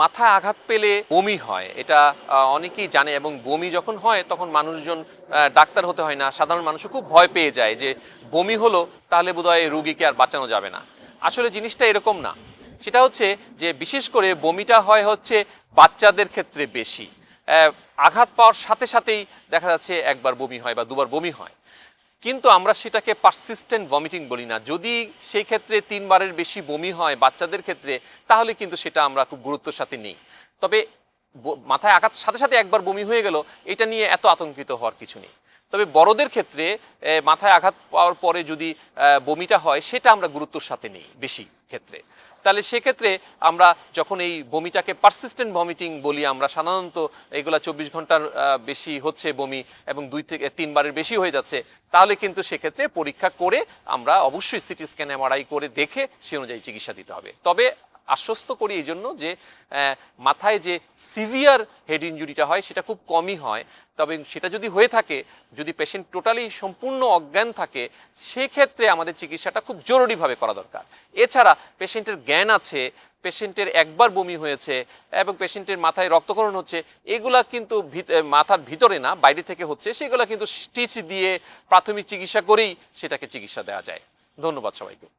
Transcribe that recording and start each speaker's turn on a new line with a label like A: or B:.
A: মাথায় আঘাত পেলে বমি হয়। এটা অনেকেই জানে এবং বমি যখন হয় তখন মানুষজন ডাক্তার হতে হয় না। সাধারণ মানুষও খুব ভয় পেয়ে যায় যে বমি হলো তাহলে বোধহয় রুগীকে আর বাঁচানো যাবে না। আসলে জিনিসটা এরকম না। সেটা হচ্ছে যে বিশেষ করে বমিটা হয় হচ্ছে বাচ্চাদের ক্ষেত্রে বেশি। আঘাত পাওয়ার সাথে সাথেই দেখা যাচ্ছে একবার বমি হয় বা দুবার বমি হয়। কিন্তু আমরা সেটাকে পারসিস্টেন্ট ভমিটিং বলি না। যদি সেই ক্ষেত্রে তিনবারের বেশি বমি হয় বাচ্চাদের ক্ষেত্রে, তাহলে কিন্তু সেটা আমরা খুব গুরুত্বর সাথে নিই। তবে মাথায় আঘাত সাথে সাথে একবার বমি হয়ে গেল, এটা নিয়ে এত আতঙ্কিত হওয়ার কিছু নেই। তবে বড়দের ক্ষেত্রে মাথায় আঘাত পাওয়ার পরে যদি বমিটা হয়, সেটা আমরা গুরুত্বর সাথে নেই বেশি ক্ষেত্রে। তাহলে সেক্ষেত্রে আমরা যখন এই বমিটাকে পারসিস্টেন্ট ভমিটিং বলি আমরা, সাধারণত এগুলা চব্বিশ ঘণ্টার বেশি হচ্ছে বমি এবং দুই থেকে তিনবারের বেশি হয়ে যাচ্ছে, তাহলে কিন্তু সেক্ষেত্রে পরীক্ষা করে আমরা অবশ্যই সিটি স্ক্যান, এমআরআই করে দেখে সে অনুযায়ী চিকিৎসা দিতে হবে। তবে আশ্বস্ত করি এই জন্য যে মাথায় যে সিভিয়ার হেড ইঞ্জুরিটা হয় সেটা খুব কমই হয়। তবে সেটা যদি হয়ে থাকে, যদি পেশেন্ট টোটালি সম্পূর্ণ অজ্ঞান থাকে, সেক্ষেত্রে আমাদের চিকিৎসাটা খুব জরুরিভাবে করা দরকার। এছাড়া পেশেন্টের জ্ঞান আছে পেশেন্টের একবার বমি হয়েছে, এবং পেশেন্টের মাথায় রক্তকরণ হচ্ছে, এগুলা কিন্তু মাথার ভিতরে না, বাইরে থেকে হচ্ছে, সেগুলা কিন্তু স্টিচ দিয়ে প্রাথমিক চিকিৎসা করেই সেটাকে চিকিৎসা দেওয়া যায়। ধন্যবাদ সবাইকে।